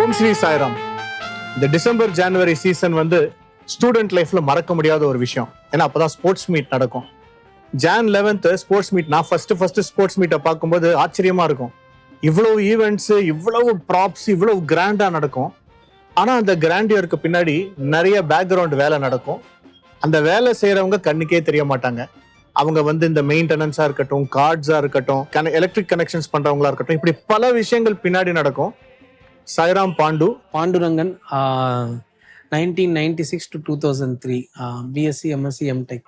ஓம் ஸ்ரீ சாய்ராம். இந்த டிசம்பர் ஜனவரி சீசன் வந்து ஸ்டூடெண்ட் லைஃப்ல மறக்க முடியாத ஒரு விஷயம். ஏன்னா அப்பதான் ஸ்போர்ட்ஸ் மீட் நடக்கும். ஜான் லெவன்த் ஸ்போர்ட்ஸ் மீட் நான் ஃபர்ஸ்ட் ஃபர்ஸ்ட் ஸ்போர்ட்ஸ் மீட்டை பார்க்கும்போது ஆச்சரியமா இருக்கும். இவ்வளவு ஈவெண்ட்ஸ் இவ்வளவு ப்ராப்ஸ் இவ்வளவு கிராண்டா நடக்கும். ஆனா அந்த கிராண்டியருக்கு பின்னாடி நிறைய பேக்ரவுண்ட் வேலை நடக்கும். அந்த வேலை செய்யறவங்க கண்ணுக்கே தெரிய மாட்டாங்க. அவங்க வந்து இந்த மெயின்டெனன்ஸா இருக்கட்டும் கார்ட்ஸா இருக்கட்டும் எலக்ட்ரிக் கனெக்ஷன்ஸ் பண்றவங்களா இருக்கட்டும் இப்படி பல விஷயங்கள் பின்னாடி நடக்கும். Sairam Pandu. Pandurangan nineteen ninety six to two thousand three BSc MSc MTech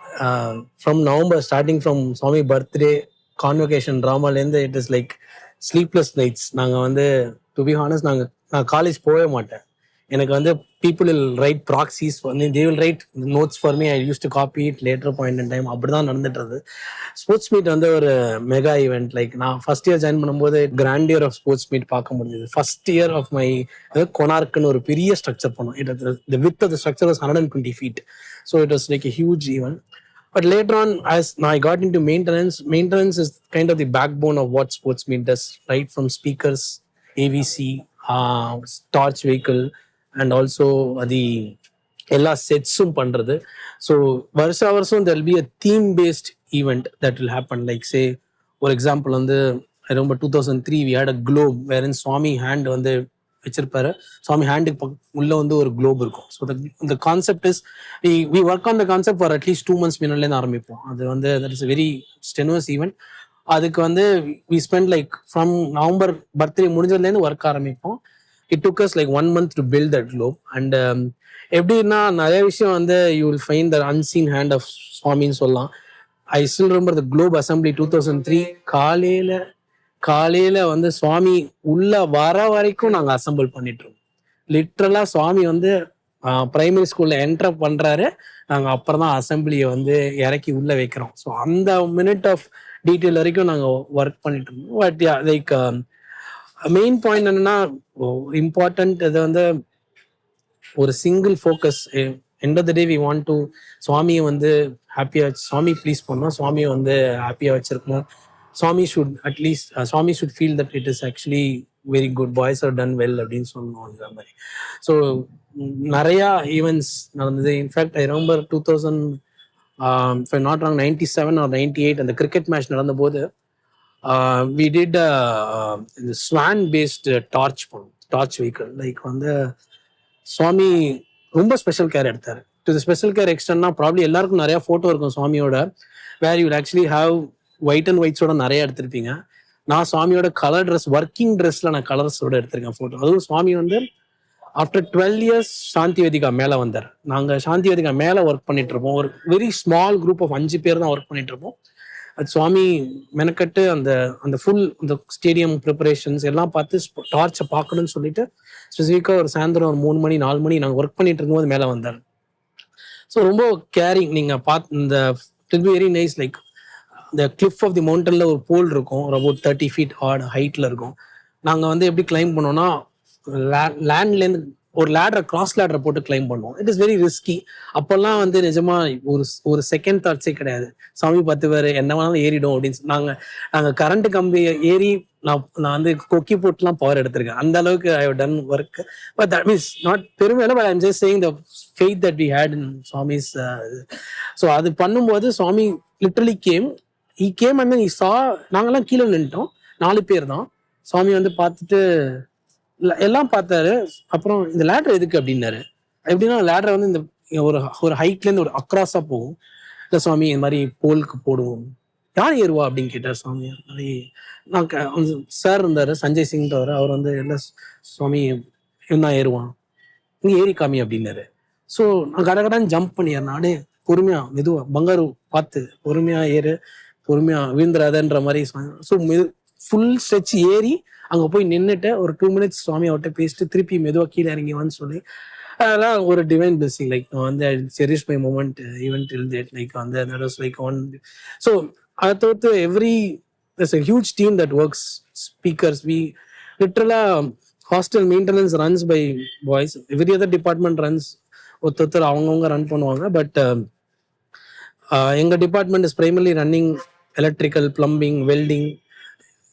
from November starting from Swami birthday convocation ட்ராமாலேருந்து it is like sleepless nights நாங்கள் வந்து டு பி ஹானஸ் நாங்கள் நான் காலேஜ் போகவே மாட்டேன். எனக்கு வந்து people will write proxies they will write notes for me I used to copy it later point in time அப்படி தான் நடந்துட்டு ஸ்போர்ட்ஸ் மீட் வந்து ஒரு மெகா ஈவெண்ட் லைக் நான் ஃபர்ஸ்ட் இயர் ஜாயின் பண்ணும்போது grand year of sports meet பார்க்க முடிஞ்சது. First year of my கொனார்க்குன்னு ஒரு பெரிய ஸ்ட்ரக்சர் பண்ணோம் it the width of the structure was hundred and twenty feet so it was like a huge event But later on, as I got into maintenance, maintenance is kind of the backbone of what sports meet does, right? From speakers, AVC, uh, torch vehicle, and also அது எல்லா செட்ஸும் பண்றது. So வருஷா வருஷம் there'll be a theme based event that will happen like say ஒரு example வந்து ரொம்ப two thousand three we had a globe வேற சுவாமி ஹேண்ட் வந்து வச்சிருப்பாரு. சுவாமி ஹேண்டுக்கு உள்ள வந்து ஒரு குளோப் இருக்கும். ஸோ இந்த concept is we we work on the concept for at least two months முன்னாடிலேருந்து ஆரம்பிப்போம். அது வந்து that is very strenuous event அதுக்கு வந்து we spend like from November birthday முடிஞ்சதுலேருந்து work ஆரம்பிப்போம். It took us like one month to build that globe and எப்படின்னா நிறைய விஷயம் வந்து you will find the unseen hand of சுவாமின்னு சொல்லலாம். I still remember the globe assembly two thousand three காலையில காலையில வந்து சுவாமி உள்ள வர வரைக்கும் நாங்கள் அசம்பிள் பண்ணிட்டு இருக்கோம் லிட்ரலா சுவாமி வந்து பிரைமரி ஸ்கூல்ல என்டர் பண்றாரு. நாங்கள் அப்புறம் தான் அசம்பிளியை வந்து இறக்கி உள்ள வைக்கிறோம். ஸோ அந்த மினிட் ஆஃப் டீட்டெயில் வரைக்கும் நாங்கள் ஒர்க் பண்ணிட்டு இருந்தோம் but like um, main point என்னன்னா இம்பார்ட்டன்ட் இது வந்து ஒரு single focus end of the day we want to சுவாமியை வந்து ஹாப்பியாக சுவாமி ப்ளீஸ் பண்ணோம். சுவாமியை வந்து ஹாப்பியாக வச்சிருக்கணும் Swami should at least uh, Swami should feel that it is actually very good boys are done well அப்படின்னு சொன்னோம் அந்த மாதிரி. ஸோ நிறையா ஈவெண்ட்ஸ் நடந்தது. In fact I remember two thousand not wrong ninety seven or ninety eight அந்த cricket match நடந்தபோது we did இந்த swan based torch பண்ணோம் டார்ச் வெஹிக்கிள் லைக் வந்து சுவாமி ரொம்ப ஸ்பெஷல் கேர் எடுத்தார். டு த ஸ்பெஷல் கேர் எக்ஸ்டன்னா ப்ராப்ளி எல்லாருக்கும் நிறையா ஃபோட்டோ இருக்கும் சுவாமியோட where you actually have white and ஒயிட்ஸோட நிறைய எடுத்திருப்பீங்க. நான் சுவாமியோட கலர் ட்ரெஸ் ஒர்க்கிங் ட்ரெஸ்ல நான் கலர்ஸோட எடுத்திருக்கேன் ஃபோட்டோ அதுவும் சுவாமி வந்து after twelve years Shanti Vedika மேலே வந்தார். நாங்கள் சாந்தி வேதிகா மேலே ஒர்க் பண்ணிட்டு இருப்போம். ஒரு வெரி ஸ்மால் குரூப் ஆஃப் அஞ்சு பேர் தான் ஒர்க் பண்ணிட்டு இருப்போம். அது சுவாமி மெனக்கட்டு அந்த அந்த ஃபுல் அந்த ஸ்டேடியம் ப்ரிப்பரேஷன்ஸ் எல்லாம் பார்த்து டார்ச்சை பார்க்கணும்னு சொல்லிட்டு ஸ்பெசிஃபிக்காக ஒரு சாயந்தரம் ஒரு மூணு மணி நாலு மணி நாங்கள் ஒர்க் பண்ணிட்டு இருக்கும்போது மேலே வந்தார். ஸோ ரொம்ப கேரிங் நீங்கள் பார்த்து இந்த it be very nice like இந்த கிளிஃப் ஆஃப் தி மவுண்டனில் ஒரு போல் இருக்கும். ஒரு அபவுட் தேர்ட்டி ஃபீட் ஆட் ஹைட்டில் இருக்கும். நாங்கள் வந்து எப்படி கிளைம் பண்ணோம்னா லேண்ட்லேருந்து ஒரு லேடரை கிராஸ் லேடரை போட்டு கிளைம் பண்ணுவோம். இட் இஸ் வெரி ரிஸ்கி அப்போல்லாம் வந்து நிஜமா ஒரு ஒரு செகண்ட் தாட்ஸே கிடையாது. சாமி பத்து பேர் என்ன வேணாலும் ஏறிடும் அப்படின்னு நாங்கள் நாங்கள் கரண்ட் கம்பி ஏறி நான் நான் வந்து கொக்கி போட்டுலாம் பவர் எடுத்திருக்கேன். அந்த அளவுக்கு I done work but that means not பெருமையில but I'm just saying the faith that we had in Swami's so அது பண்ணும்போது Swami literally came he came and he saw நாங்கெல்லாம் கீழே நின்ட்டோம் நாலு பேர் தான். சுவாமி வந்து பார்த்துட்டு எல்லாம் பார்த்தாரு. அப்புறம் இந்த லேட்ரு எதுக்கு அப்படின்னாரு. எப்படின்னா லேட்ரை வந்து இந்த ஒரு ஒரு ஹைட்லேருந்து ஒரு அக்ராஸாக போகும். இல்லை சுவாமி இந்த மாதிரி போலுக்கு போடுவோம். யார் ஏறுவா அப்படின்னு கேட்டார் சுவாமி. மாதிரி நான் சார் இருந்தார் சஞ்சய் சிங் தவிர அவர் வந்து என்ன சுவாமி என்ன ஏறுவான். நீ ஏறி காமி அப்படின்னாரு. ஸோ நான் கடகடான்னு ஜம்ப் பண்ணிடுறேன் நானே பொறுமையாக மெதுவாக பங்காரு பார்த்து பொறுமையாக ஏறு பொறுமையாக வீழ்ந்துடாதன்ற மாதிரி ஸோ ஃபுல் ஸ்ட்ரெச் ஏறி அங்கே போய் நின்றுட்டு ஒரு டூ மினிட்ஸ் சுவாமி அவர்கிட்ட பேசிட்டு திருப்பி மெதுவாக கீழே இறங்கிவான்னு சொல்லி அதெல்லாம் ஒரு டிவைன் பிளஸிங் லைக் வந்து செரிஷ் மை மூமெண்ட் ஈவெண்ட் இல் லைக் வந்து லைக் ஒன் ஸோ அதை தவிர்த்து every is a huge team that works speakers we லிட்ரலாக hostel maintenance runs by boys every other department runs ஒருத்தர் அவங்கவுங்க ரன் பண்ணுவாங்க. பட் எங்கள் department is primarily running electrical plumbing welding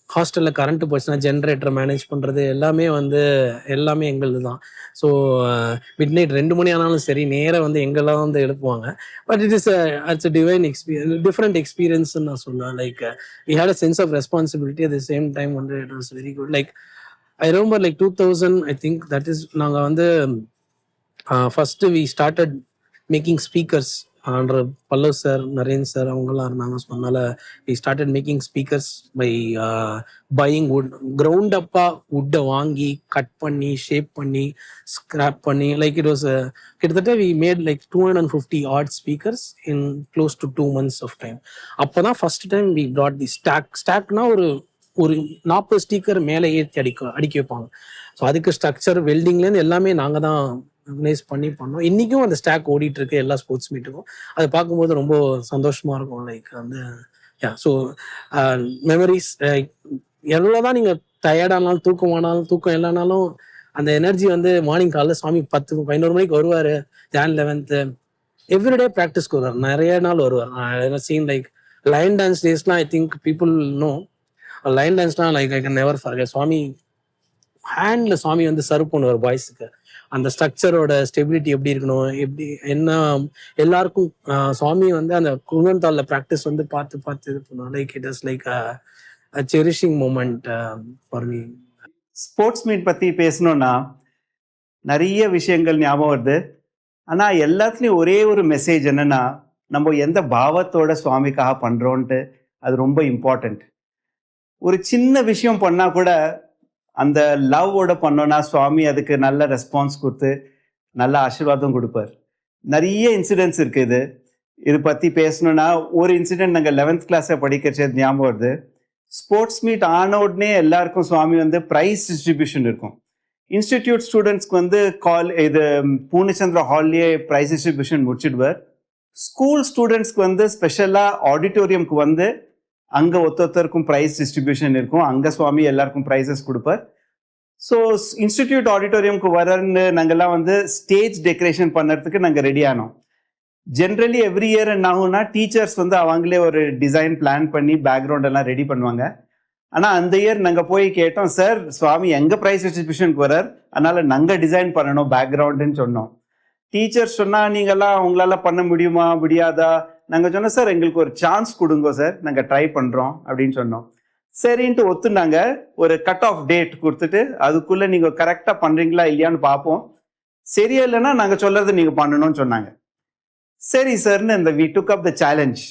ஹாஸ்டலில் current போச்சுன்னா generator manage பண்ணுறது எல்லாமே வந்து எல்லாமே எங்களது தான் ஸோ மிட் நைட் ரெண்டு மணி ஆனாலும் சரி நேராக வந்து எங்கெல்லாம் வந்து எழுப்புவாங்க. But it is it's divine experience different எக்ஸ்பீரியன்ஸ்னு நான் சொல்லுவேன் like we had a sense of responsibility at the same time வந்து it was very good like I remember like two thousand I think that is நாங்கள் வந்து first we started making speakers ஆண்ட்ர Pallav sir Naren sir அவங்கெல்லாம் இருந்தாங்க so அதனால we started making speakers by buying wood ground அப்பா வுட்டை வாங்கி cut பண்ணி shape பண்ணி ஸ்க்ராப் பண்ணி லைக் இட் வாஸ் கிட்டத்தட்ட we made like two hundred and fifty odd speakers in close to two months of time அப்போ தான் first time we brought the stock ஸ்டாக்னா ஒரு ஒரு நாற்பது ஸ்டீக்கர் மேலே ஏற்றி அடிக்க அடிக்க வைப்பாங்க. ஸோ அதுக்கு ஸ்ட்ரக்சர் வெல்டிங்லேருந்து எல்லாமே நாங்கள் தான் ஆர்கனைஸ் பண்ணி பண்ணோம். இன்றைக்கும் அந்த ஸ்டாக் ஓடிட்டு இருக்கு எல்லா ஸ்போர்ட்ஸ் மீட்டுக்கும் அதை பார்க்கும்போது ரொம்ப சந்தோஷமா இருக்கும். லைக் வந்து யா ஸோ மெமரிஸ் uh, எவ்வளோதான் நீங்கள் டயர்டானாலும் தூக்கமானாலும் தூக்கம் இல்லைனாலும் அந்த எனர்ஜி வந்து மார்னிங் காலைல சாமி பத்து பதினோரு மணிக்கு வருவார். ஜான் லெவன்த்து எவ்ரிடே ப்ராக்டிஸ்க்கு வருவார். நிறைய நாள் வருவார். நான் scene like line dance டேஸ்லாம் I think people know line டான்ஸ்லாம் like I can never forget Swami handle Swami வந்து சர்வ் பண்ணுவார் பாய்ஸுக்கு அந்த ஸ்ட்ரக்சரோட ஸ்டெபிலிட்டி எப்படி இருக்கணும்? எப்படி என்ன எல்லாருக்கும் சுவாமி வந்து அந்த குருவந்தாள்ல ப்ராக்டிஸ் வந்து பார்த்து பார்த்து இது பண்ணுவோம் like it is like cherishing moment for me sports meet பற்றி பேசணும்னா நிறைய விஷயங்கள் ஞாபகம் வருது. ஆனால் எல்லாத்துலேயும் ஒரே ஒரு மெசேஜ் என்னென்னா நம்ம எந்த பாவத்தோட சுவாமிக்காக பண்ணுறோன்ட்டு அது ரொம்ப இம்பார்ட்டண்ட் ஒரு சின்ன விஷயம் பண்ணால் கூட அந்த லவ்வோட பண்ணோன்னா சுவாமி அதுக்கு நல்ல ரெஸ்பான்ஸ் கொடுத்து நல்ல ஆசீர்வாதம் கொடுப்பார். நிறைய இன்சிடென்ட்ஸ் இருக்குது இது. பற்றி பேசணும்னா ஒரு இன்சிடென்ட் நாங்கள் லெவன்த் கிளாஸை படிக்கிறச்சே ஞாபகம் வருது. ஸ்போர்ட்ஸ் மீட் ஆன உடனே எல்லாருக்கும் சுவாமி வந்து ப்ரைஸ் டிஸ்ட்ரிபியூஷன் இருக்கும். இன்ஸ்டிடியூட் ஸ்டூடெண்ட்ஸ்க்கு வந்து கால் இது பூர்ணச்சந்திர ஹால்லேயே ப்ரைஸ் டிஸ்ட்ரிபியூஷன் முடிச்சிடுவார். ஸ்கூல் ஸ்டூடெண்ட்ஸ்க்கு வந்து ஸ்பெஷலாக ஆடிட்டோரியம்க்கு வந்து அங்கே ஒருத்தருக்கும் ப்ரைஸ் டிஸ்ட்ரிபியூஷன் இருக்கும். அங்கே சுவாமி எல்லாருக்கும் ப்ரைஸஸ் கொடுப்பார். ஸோ இன்ஸ்டிடியூட் ஆடிட்டோரியம்க்கு வரன்னு நாங்கள்லாம் வந்து ஸ்டேஜ் டெக்கரேஷன் பண்ணுறதுக்கு நாங்கள் ரெடி ஆனோம். ஜென்ரலி எவ்ரி இயர் என்ன ஆகும்னா டீச்சர்ஸ் வந்து அவங்களே ஒரு டிசைன் பிளான் பண்ணி பேக்ரவுண்ட் எல்லாம் ரெடி பண்ணுவாங்க. ஆனால் அந்த இயர் நாங்கள் போய் கேட்டோம் சார் சுவாமி எங்கள் ப்ரைஸ் டிஸ்ட்ரிபியூஷனுக்கு வரார் அதனால் நாங்கள் டிசைன் பண்ணணும் பேக்ரவுண்டுன்னு சொன்னோம். டீச்சர்ஸ் சொன்னால் நீங்கள்லாம் உங்களால் பண்ண முடியுமா? முடியாதா? நாங்கள் சொன்னோம் சார் எங்களுக்கு ஒரு சான்ஸ் கொடுங்க சார். நாங்கள் ட்ரை பண்ணுறோம் அப்படின்னு சொன்னோம். சரின்ட்டு ஒத்துனாங்க. ஒரு கட் ஆஃப் டேட் கொடுத்துட்டு அதுக்குள்ளே நீங்கள் கரெக்டாக பண்ணுறீங்களா இல்லையான்னு பார்ப்போம் சரியா இல்லைன்னா நாங்கள் சொல்கிறது நீங்கள் பண்ணணும்னு சொன்னாங்க. சரி சார்னு இந்த we took up the challenge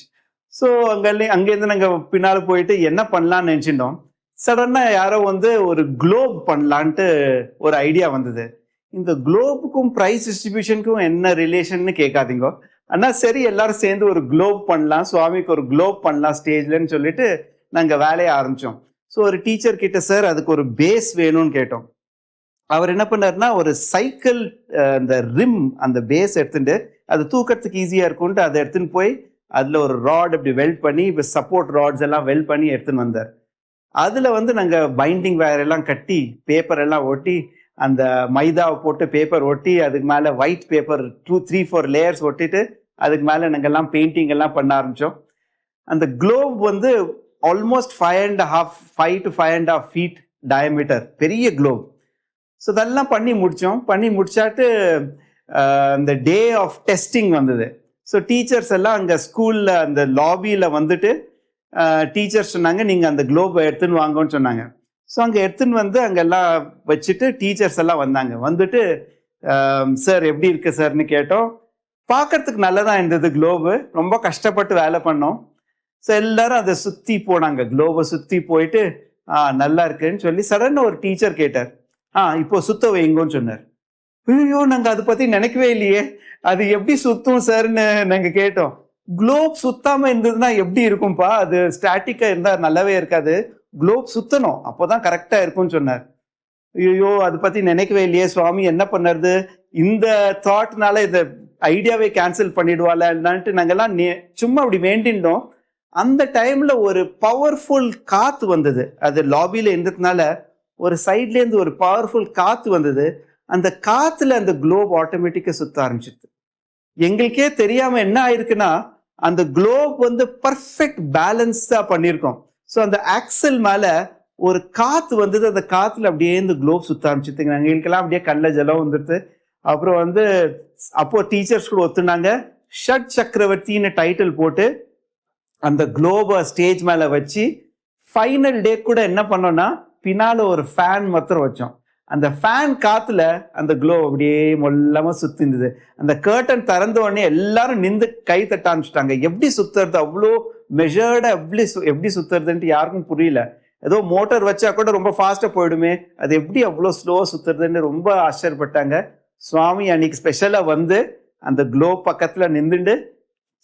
so அங்கே அங்கேருந்து நாங்கள் பின்னால் போயிட்டு என்ன பண்ணலாம்னு நினச்சிட்டோம் சடனாக யாரோ வந்து ஒரு குளோப் பண்ணலான்ட்டு ஒரு ஐடியா வந்தது. இந்த குளோபுக்கும் ப்ரைஸ் டிஸ்ட்ரிபியூஷனுக்கும் என்ன ரிலேஷன்னு கேட்காதீங்க. ஆனால் சரி எல்லாரும் சேர்ந்து ஒரு குளோப் பண்ணலாம். சுவாமிக்கு ஒரு குளோப் பண்ணலாம் ஸ்டேஜ்லன்னு சொல்லிட்டு நாங்கள் வேலையை ஆரம்பித்தோம் ஸோ ஒரு டீச்சர் கிட்ட சார் அதுக்கு ஒரு பேஸ் வேணும்னு கேட்டோம். அவர் என்ன பண்ணாருன்னா ஒரு சைக்கிள் அந்த ரிம் அந்த பேஸ் எடுத்துட்டு அது தூக்கிறதுக்கு ஈஸியாக இருக்கும்ட்டு அதை எடுத்துன்னு போய் அதில் ஒரு ராட் அப்படி வெல்ட் பண்ணி இப்போ சப்போர்ட் ராட்ஸ் எல்லாம் வெல்ட் பண்ணி எடுத்துன்னு வந்தார். அதில் வந்து நாங்கள் பைண்டிங் வேர் எல்லாம் கட்டி பேப்பர் எல்லாம் ஒட்டி அந்த மைதாவை போட்டு பேப்பர் ஒட்டி அதுக்கு மேலே white paper two three four layers ஒட்டிட்டு அதுக்கு மேலே நாங்கள்லாம் பெயிண்டிங் எல்லாம் பண்ண ஆரம்பித்தோம் அந்த க்ளோப் வந்து almost five and half five to five and half feet diameter பெரிய க்ளோப் ஸோ இதெல்லாம் பண்ணி முடித்தோம் பண்ணி முடிச்சாட்டு இந்த டே ஆஃப் டெஸ்டிங் வந்தது. ஸோ டீச்சர்ஸ் எல்லாம் அங்கே ஸ்கூலில் அந்த லாபியில் வந்துட்டு டீச்சர்ஸ் சொன்னாங்க நீங்கள் அந்த குளோபை எடுத்துன்னு வாங்கன்னு சொன்னாங்க. ஸோ அங்கே எடுத்துன்னு வந்து அங்கெல்லாம் வச்சுட்டு டீச்சர்ஸ் எல்லாம் வந்தாங்க. வந்துட்டு சார் எப்படி இருக்கு சார்னு கேட்டோம். பார்க்கறதுக்கு நல்லதாக இருந்தது குளோபு ரொம்ப கஷ்டப்பட்டு வேலை பண்ணோம். ஸோ எல்லாரும் அதை சுற்றி போனாங்க. குளோபை சுற்றி போயிட்டு ஆ நல்லா இருக்குன்னு சொல்லி சடன்னு ஒரு டீச்சர் கேட்டார். ஆ இப்போ சுத்த வைங்கன்னு சொன்னார். ஐயோ நாங்கள் அதை பற்றி நினைக்கவே இல்லையே. அது எப்படி சுத்தும் சார்னு நாங்கள் கேட்டோம். குளோப் சுத்தாமல் இருந்ததுன்னா எப்படி இருக்கும்ப்பா அது ஸ்டாட்டிக்காக இருந்தால் நல்லாவே இருக்காது. குளோப் சுத்தணும். அப்போதான் கரெக்டா இருக்கும்னு சொன்னார். ஐயோ அதை பத்தி நினைக்கவே இல்லையே சுவாமி என்ன பண்ணுறது? இந்த தாட்னால இந்த ஐடியாவே கேன்சல் பண்ணிடுவாளான்ட்டு நாங்கெல்லாம் நே- சும்மா அப்படி வேண்டின்றோம் அந்த டைம்ல ஒரு பவர்ஃபுல் காத்து வந்தது. அது லாபியில இருந்ததுனால ஒரு சைட்ல இருந்து ஒரு பவர்ஃபுல் காத்து வந்தது. அந்த காத்துல அந்த குளோப் ஆட்டோமேட்டிக்கா சுத்த ஆரம்பிச்சிது. எங்களுக்கே தெரியாம என்ன ஆயிருக்குன்னா அந்த குளோப் வந்து பர்ஃபெக்ட் பேலன்ஸ்டா பண்ணியிருக்கோம். ஸோ அந்த ஆக்சல் மேலே ஒரு காற்று வந்தது. அந்த காற்றுல அப்படியே இந்த குளோப் சுத்த ஆரம்பிச்சுட்டுங்க எங்களுக்கெல்லாம் அப்படியே கண்ணில் ஜலம் வந்துடுது. அப்புறம் வந்து அப்போ டீச்சர்ஸ் கூட ஒத்துனாங்க. ஷட் சக்கரவர்த்தின்னு டைட்டில் போட்டு அந்த குளோபை ஸ்டேஜ் மேலே வச்சு ஃபைனல் டே கூட என்ன பண்ணோம்னா பின்னால் ஒரு ஃபேன் மாத்திரம் வச்சோம். அந்த ஃபேன் காத்துல அந்த க்ளோ அப்படியே மொல்லமா சுத்திருந்தது அந்த கேர்டன் திறந்த உடனே எல்லாரும் நின்று கை தட்ட ஆரம்பிச்சிட்டாங்க. எப்படி சுத்துறது? அவ்வளோ மெஷர்டாக எப்படி சு எப்படி சுற்றுறதுன்ட்டு யாருக்கும் புரியல. ஏதோ மோட்டர் வச்சா கூட ரொம்ப ஃபாஸ்ட்டாக போயிடுமே. அது எப்படி அவ்வளோ ஸ்லோவாக சுற்றுறதுன்னு ரொம்ப ஆச்சரியப்பட்டாங்க. சுவாமி அன்னைக்கு ஸ்பெஷலாக வந்து அந்த க்ளோ பக்கத்தில் நின்றுண்டு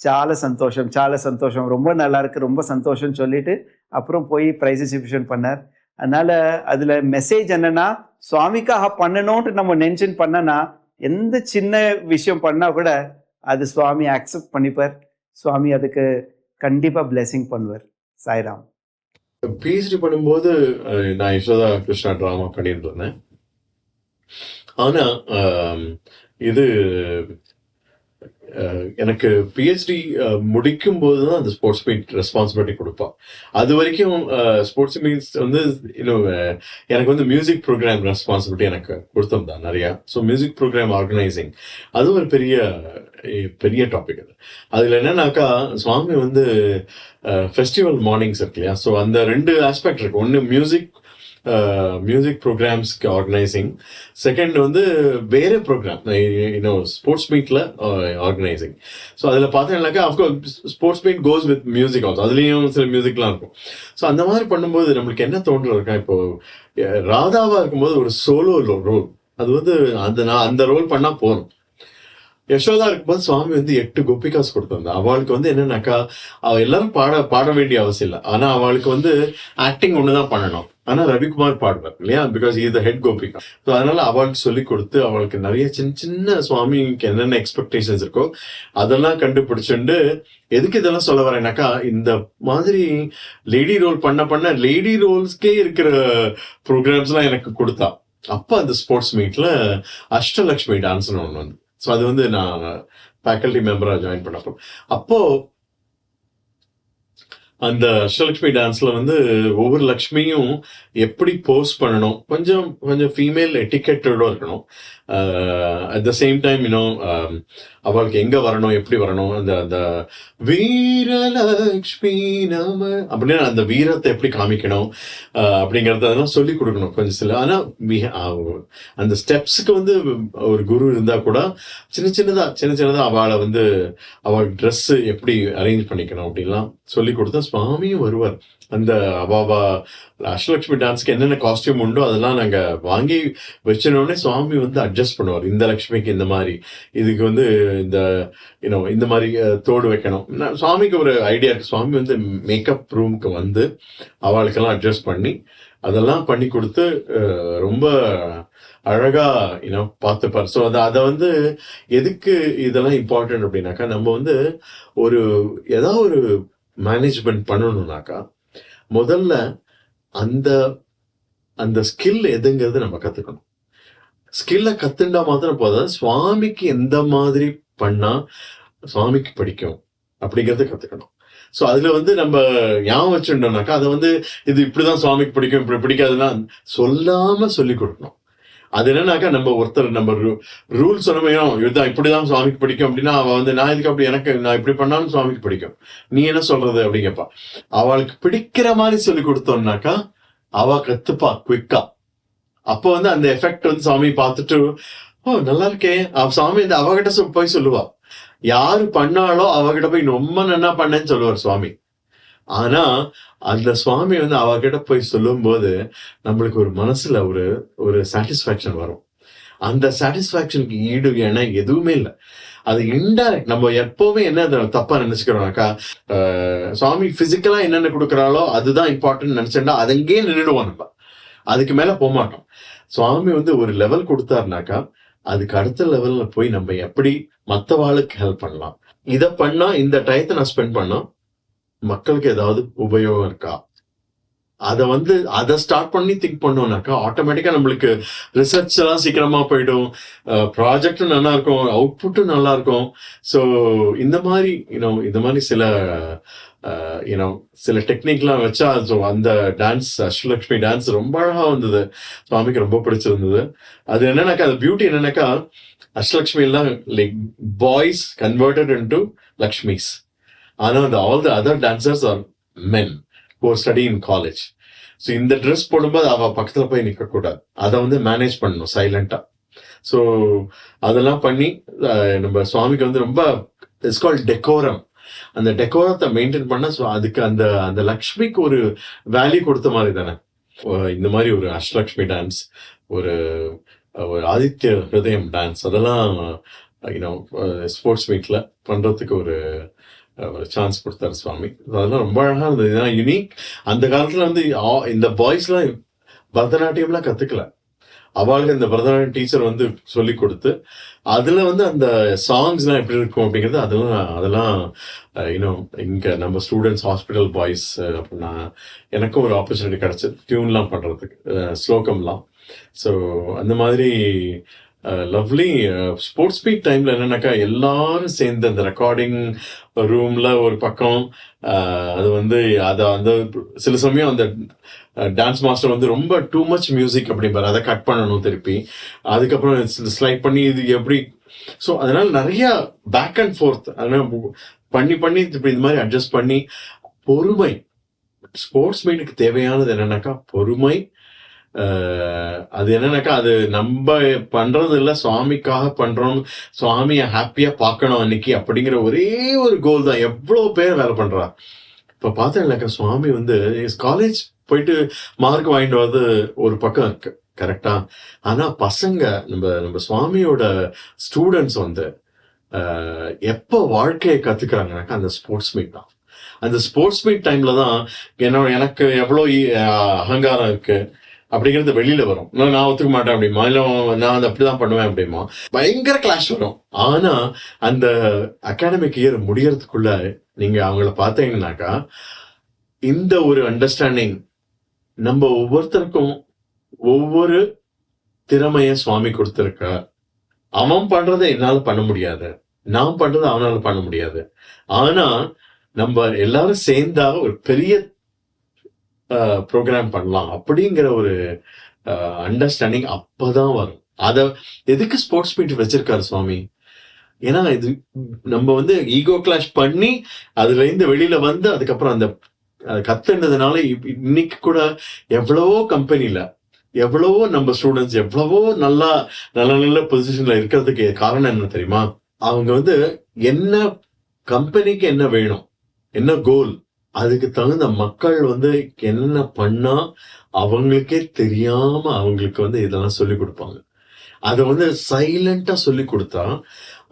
சால சந்தோஷம் சால சந்தோஷம். ரொம்ப நல்லா இருக்குது ரொம்ப சந்தோஷம்னு சொல்லிட்டு அப்புறம் போய் ப்ரைஸ் டிஸ்ட்ரிபியூஷன் பண்ணார். அதனால் அதில் மெசேஜ் என்னென்னா சுவாமிக்காக பண்ணணும்ன்ட்டு நம்ம நென்ஷன் பண்ணனா எந்த சின்ன விஷயம் பண்ணால் கூட அது சுவாமி அக்செப்ட் பண்ணிப்பார். சுவாமி அதுக்கு கண்டிப்பா பிளெஸிங் பண்ணுவார். சாய்ராம். பிஹெச்டி பண்ணும்போது நான் யசோதா கிருஷ்ணா ட்ராமா பண்ணிட்டு இருந்தேன். ஆனா இது எனக்கு பிஹெச்டி முடிக்கும் போது தான் அந்த ஸ்போர்ட்ஸ் மீட் ரெஸ்பான்சிபிலிட்டி கொடுப்பா. அது வரைக்கும் ஸ்போர்ட்ஸ் மீட்ஸ் வந்து இன்னும் எனக்கு வந்து மியூசிக் ப்ரோக்ராம் ரெஸ்பான்சிபிலிட்டி எனக்கு கொடுத்தோம் தான் நிறையா. ஸோ மியூசிக் ப்ரோக்ராம் ஆர்கனைசிங் அது ஒரு பெரிய பெரிய டாபிக் அது. அதில் என்னன்னாக்கா சுவாமி வந்து ஃபெஸ்டிவல் மார்னிங்ஸ் இருக்கு இல்லையா? ஸோ அந்த ரெண்டு ஆஸ்பெக்ட் இருக்கு. ஒன்று மியூசிக் மியூசிக் ப்ரோக்ராம்ஸ்க்கு ஆர்கனைசிங் செகண்ட் வந்து வேறு ப்ரோக்ராம் இன்னும் ஸ்போர்ட்ஸ் மீட்டில் ஆர்கனைசிங் ஸோ அதில் பார்த்தீங்கன்னாக்கா of course sports meet goes with music also அதுலேயும் சில மியூசிக்லாம் இருக்கும். ஸோ அந்த மாதிரி பண்ணும்போது நம்மளுக்கு என்ன தோன்றுறதுக்கா இப்போ ராதாவாக இருக்கும்போது ஒரு சோலோ ரோல் அது வந்து அந்த நான் அந்த ரோல் பண்ணால் போதும். யசோதா இருக்கும்போது சுவாமி வந்து எட்டு கோபிகாஸ் கொடுத்திருந்தா அவளுக்கு வந்து என்னன்னாக்கா அவ எல்லாரும் பாட பாட வேண்டிய அவசியம் இல்லை. ஆனா அவளுக்கு வந்து ஆக்டிங் ஒண்ணுதான் பண்ணணும். ஆனா ரவிக்குமார் பாடுவார் இல்லையா? பிகாஸ் இது ஹெட் கோபிகா. ஸோ அதனால அவளுக்கு சொல்லி கொடுத்து அவளுக்கு நிறைய சின்ன சின்ன சுவாமிக்கு என்னென்ன எக்ஸ்பெக்டேஷன்ஸ் இருக்கோ அதெல்லாம் கண்டுபிடிச்சுண்டு எதுக்கு இதெல்லாம் சொல்ல வரேனாக்கா இந்த மாதிரி லேடி ரோல் பண்ண பண்ண லேடி ரோல்ஸ்க்கே இருக்கிற ப்ரோக்ராம்ஸ்லாம் எனக்கு கொடுத்தா. அப்போ அந்த ஸ்போர்ட்ஸ் மீட்ல அஷ்டலக்ஷ்மி டான்ஸ்னு ஒன்று வந்து ஸோ அது வந்து நான் ஃபேக்கல்டி மெம்பராக ஜாயின் பண்ணப்போ. அப்போ அந்த அஷ்டலக்ஷ்மி டான்ஸ்ல வந்து ஒவ்வொரு லக்ஷ்மியும் எப்படி போஸ்ட் பண்ணணும்? கொஞ்சம் கொஞ்சம் ஃபீமேல் எட்டிக்கெட்டோட இருக்கணும். அட் த சேம் டைம் இன்னும் அவளுக்கு எங்க வரணும் எப்படி வரணும் அந்த அந்த வீரலக்ஷ்மி நம அப்படின்னு அந்த வீரத்தை எப்படி காமிக்கணும் அப்படிங்கிறத அப்படிங்கறத அதெல்லாம் சொல்லி கொடுக்கணும் கொஞ்சம் சில ஆனா uh, அந்த ஸ்டெப்ஸுக்கு வந்து ஒரு குரு இருந்தா கூட சின்ன சின்னதா சின்ன சின்னதா அவளை வந்து அவள் ட்ரெஸ் எப்படி அரேஞ்ச் பண்ணிக்கணும் அப்படின்லாம் சொல்லி கொடுத்தா சுவாமியும் வருவார். அந்த அபாபா அஷ்டலட்சுமி டான்ஸ்க்கு என்னென்ன காஸ்டியூம் உண்டோ அதெல்லாம் நாங்கள் வாங்கி வச்சினோடனே சுவாமி வந்து அட்ஜஸ்ட் பண்ணுவார். இந்த லக்ஷ்மிக்கு இந்த மாதிரி இதுக்கு வந்து இந்த யூனோ இந்த மாதிரி தோடு வைக்கணும். நான் சுவாமிக்கு ஒரு ஐடியா இருக்கு. சுவாமி வந்து மேக்கப் ரூமுக்கு வந்து அவளுக்கெல்லாம் அட்ஜஸ்ட் பண்ணி அதெல்லாம் பண்ணி கொடுத்து ரொம்ப அழகா யூனோ பார்த்துப்பார். ஸோ அதை அதை வந்து எதுக்கு இதெல்லாம் இம்பார்ட்டன்ட் அப்படின்னாக்கா நம்ம வந்து ஒரு ஏதாவது ஒரு மேனேஜ்மெண்ட் பண்ணணும்னாக்கா முதல்ல அந்த அந்த ஸ்கில் எதுங்கிறது நம்ம கத்துக்கணும். ஸ்கில்லை கத்துண்டா மாத்திரம் போதும் சுவாமிக்கு எந்த மாதிரி பண்ணா சுவாமிக்கு பிடிக்கும் அப்படிங்கறத கத்துக்கணும். ஸோ அதுல வந்து நம்ம ஞாபகம் வச்சுட்டோம்னாக்கா அதை வந்து இது இப்படிதான் சுவாமிக்கு பிடிக்கும் இப்படி பிடிக்காதுன்னா சொல்லாம சொல்லி கொடுக்கணும். அது என்னன்னாக்கா நம்ம ஒருத்தர் நம்ம ரூல் சொன்னமையும் இதுதான் இப்படிதான் சுவாமிக்கு பிடிக்கும். அப்படின்னா அவ வந்து நான் இதுக்கு அப்படி எனக்கு நான் இப்படி பண்ணாலும் சுவாமிக்கு பிடிக்கும். நீ என்ன சொல்றது? அப்படிங்கப்பா அவளுக்கு பிடிக்கிற மாதிரி சொல்லி கொடுத்தோம்னாக்கா அவ கத்துப்பா குவிக்கா அப்போ வந்து அந்த எஃபெக்ட் வந்து சாமி பார்த்துட்டு ஓ நல்லா இருக்கே. அவ சாமி இந்த அவகிட்ட போய் சொல்லுவா. யாரு பண்ணாலோ அவகிட்ட போய் ரொம்ப நன்னா பண்ணேன்னு சொல்லுவார் சுவாமி. ஆனா அந்த சுவாமி வந்து அவகிட்ட போய் சொல்லும்போது நம்மளுக்கு ஒரு மனசுல ஒரு ஒரு சாட்டிஸ்ஃபேக்ஷன் வரும். அந்த சாட்டிஸ்ஃபேக்ஷனுக்கு ஈடு இணை எதுவுமே இல்லை. அது இன்டைரக்ட் நம்ம எப்பவுமே என்ன அதை தப்பா நினைச்சுக்கிறோம்னாக்கா சுவாமி பிசிக்கலா என்னென்ன கொடுக்குறாளோ அதுதான் இம்பார்ட்டன்ட் அது அங்கேயே நின்றுடுவோம் நம்ம. அதுக்கு மேல போக மாட்டோம். சுவாமி வந்து ஒரு லெவல் கொடுத்தாருனாக்கா அதுக்கு அடுத்த லெவல்ல போய் நம்ம எப்படி மற்றவாளுக்கு ஹெல்ப் பண்ணலாம். இதை பண்ணா இந்த டயத்தை நான் ஸ்பெண்ட் பண்ணோம் மக்களுக்கு ஏதாவது உபயோகம் இருக்கா? அதை வந்து அதை ஸ்டார்ட் பண்ணி திங்க் பண்ணோம்னாக்கா ஆட்டோமேட்டிக்கா நம்மளுக்கு ரிசர்ச் எல்லாம் சீக்கிரமா போயிடும். ப்ராஜெக்டும் நல்லா இருக்கும் அவுட்புட்டும் நல்லா இருக்கும். ஸோ இந்த மாதிரி இன்னும் இந்த மாதிரி சில யூனோ சில டெக்னிக்லாம் வச்சா ஸோ அந்த டான்ஸ் அஷ்டலக்ஷ்மி டான்ஸ் ரொம்ப அழகா வந்தது. சுவாமிக்கு ரொம்ப பிடிச்சிருந்தது. அது என்னன்னாக்கா அது பியூட்டி என்னன்னாக்கா அஷ்டலக்ஷ்மி எல்லாம் like boys converted into Lakshmis ஆனால் all the other dancers are men who study in college so இந்த ட்ரெஸ் போடும்போது அவ பக்கத்தில் போய் நிற்கக்கூடாது அதை வந்து மேனேஜ் பண்ணணும் சைலண்டா ஸோ அதெல்லாம் பண்ணி நம்ம சுவாமிக்கு வந்து ரொம்ப இட்ஸ் கால் டெக்கோரம் அந்த டெக்கோரத்தை மெயின்டைன் பண்ண ஸோ அதுக்கு அந்த அந்த லக்ஷ்மிக்கு ஒரு வேல்யூ கொடுத்த மாதிரி தானே. இந்த மாதிரி ஒரு அஷ்டலக்ஷ்மி டான்ஸ் ஒரு ஒரு ஆதித்ய ஹிருதயம் டான்ஸ் அதெல்லாம் யூனோ ஸ்போர்ட்ஸ் மீட்ல பண்றதுக்கு ஒரு ஒரு சான்ஸ் கொடுத்தாரு சுவாமி. அதெல்லாம் ரொம்ப அழகாக இருந்தது. ஏன்னா யூனிக் அந்த காலத்தில் வந்து ஆ- இந்த பாய்ஸ்லாம் பரதநாட்டியம்லாம் கற்றுக்கல அவளுக்கு இந்த பரதநாட்டியம் டீச்சர் வந்து சொல்லி கொடுத்து அதில் வந்து அந்த சாங்ஸ்லாம் எப்படி இருக்கும் அப்படிங்கிறது அதெல்லாம் அதெல்லாம் இன்னும் இங்கே நம்ம ஸ்டூடெண்ட்ஸ் ஹாஸ்பிட்டல் பாய்ஸ் அப்படின்னா எனக்கும் ஒரு ஆப்பர்ச்சுனிட்டி கிடைச்சது டியூன்லாம் பண்ணுறதுக்கு ஸ்லோகம்லாம். ஸோ அந்த மாதிரி லவ்லி ஸ்போர்ட்ஸ் மீட் டைம்ல என்னன்னாக்கா எல்லாரும் சேர்ந்து அந்த ரெக்கார்டிங் ரூம்ல ஒரு பக்கம் uh, அது வந்து அதை அந்த சில சமயம் அந்த uh, டான்ஸ் மாஸ்டர் வந்து ரொம்ப டூ மச் மியூசிக் அப்படிம்பார். அதை கட் பண்ணணும் திருப்பி. அதுக்கப்புறம் ஸ்லைட் பண்ணி இது எப்படி ஸோ அதனால நிறைய பேக் அண்ட் ஃபோர்த் அதனால் பண்ணி பண்ணி இப்படி இந்த மாதிரி அட்ஜஸ்ட் பண்ணி பொறுமை. ஸ்போர்ட்ஸ் மீனுக்கு தேவையானது என்னன்னாக்கா பொறுமை அது என்னன்னாக்கா அது நம்ம பண்றது இல்ல சுவாமிக்காக பண்றோம் சுவாமியை ஹாப்பியா பார்க்கணும் அன்னைக்கு அப்படிங்கிற ஒரே ஒரு கோல் தான். எவ்வளவு பேர் வேலை பண்றா. இப்ப பார்த்தேன்லக்கா சுவாமி வந்து காலேஜ் போயிட்டு மார்க் வாங்கிட்டு வந்து ஒரு பக்கம் இருக்கு கரெக்டா ஆனா பசங்க நம்ம நம்ம சுவாமியோட ஸ்டூடெண்ட்ஸ் வந்து எப்போ வாழ்க்கையை கத்துக்கிறாங்கனாக்கா அந்த ஸ்போர்ட்ஸ் மீட் தான். அந்த ஸ்போர்ட்ஸ் மீட் டைம்ல தான் என்னோட எனக்கு எவ்வளோ இ- அகங்காரம் இருக்குது அப்படிங்கிறது வெளியில வரும். நான் ஒத்துக்க மாட்டேன் அப்படிமா. இல்லை நான் அப்படிதான் பண்ணுவேன் அப்படிமா. பயங்கர கிளாஷ் வரும். ஆனா அந்த அகாடமிக் இயர் முடியறதுக்குள்ள நீங்க அவங்கள பார்த்தீங்கன்னாக்கா இந்த ஒரு அண்டர்ஸ்டாண்டிங் நம்ம ஒவ்வொருத்தருக்கும் ஒவ்வொரு திறமைய சுவாமி கொடுத்திருக்கார் அவன் பண்றதை என்னால பண்ண முடியாது. நான் பண்றதை அவனால பண்ண முடியாது. ஆனா நம்ம எல்லாரும் சேர்ந்தா ஒரு பெரிய ப்ரோக்ராம் பண்ணலாம் அப்படிங்கிற ஒரு அண்டர்ஸ்டாண்டிங் அப்பதான் வரும். அதை எதுக்கு ஸ்போர்ட்ஸ் மீட் வச்சிருக்காரு சுவாமி? ஏன்னா இது நம்ம வந்து ஈகோ கிளாஷ் பண்ணி அதுல இருந்து வெளியில வந்து அதுக்கப்புறம் அந்த கத்துனதுனால இன்னைக்கு கூட எவ்வளவோ கம்பெனில எவ்வளவோ நம்ம ஸ்டூடெண்ட்ஸ் எவ்வளவோ நல்லா நல்ல நல்ல பொசிஷன்ல இருக்கிறதுக்கு காரணம் என்ன தெரியுமா? அவங்க வந்து என்ன கம்பெனிக்கு என்ன வேணும்? என்ன கோல் அதுக்கு தகுந்த மக்கள் வந்து என்ன பண்ணா அவங்களுக்கே தெரியாம அவங்களுக்கு வந்து இதெல்லாம் சொல்லி கொடுப்பாங்க. அதை வந்து சைலண்டா சொல்லி கொடுத்தா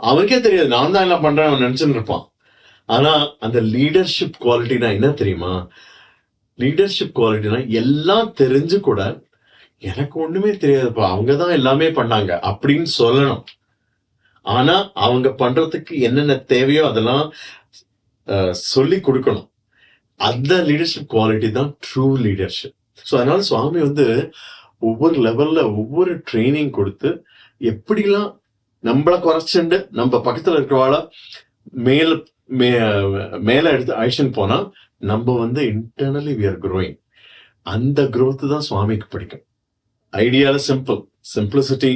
அவனுக்கே தெரியாது. நான் தான் என்ன பண்றேன் அவன் நினைச்சுட்டு இருப்பான். ஆனா அந்த லீடர்ஷிப் குவாலிட்டினா என்ன தெரியுமா? லீடர்ஷிப் குவாலிட்டினா எல்லாம் தெரிஞ்சு கூட எனக்கு ஒண்ணுமே தெரியாதுப்பா. அவங்க தான் எல்லாமே பண்ணாங்க அப்படின்னு சொல்லணும். ஆனா அவங்க பண்றதுக்கு என்னென்ன தேவையோ அதெல்லாம் சொல்லி கொடுக்கணும். அந்த லீடர்ஷிப் குவாலிட்டி தான் ட்ரூ லீடர்ஷிப் ஸோ அதனால சுவாமி வந்து ஒவ்வொரு லெவல்ல ஒவ்வொரு ட்ரைனிங் கொடுத்து எப்படிலாம் நம்மளை குறைச்சுண்டு நம்ம பக்கத்துல இருக்கிறவாள மேல மே மேல எடுத்து அழிச்சுன்னு போனா நம்ம வந்து இன்டர்னலி வி ஆர் க்ரோயிங் அந்த க்ரோத்து தான் சுவாமிக்கு பிடிக்கும். ஐடியால சிம்பிள் சிம்பிளிசிட்டி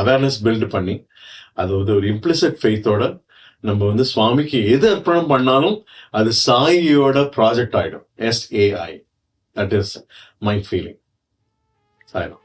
அவேர்னஸ் பில்ட் பண்ணி அது வந்து ஒரு இம்ப்ளிசிட் ஃபெய்த்தோட நம்ம வந்து சுவாமிக்கு எது அர்ப்பணம் பண்ணாலும் அது சாயியோட ப்ராஜெக்ட் ஆயிடும். S A I that is my feeling சாயிடும்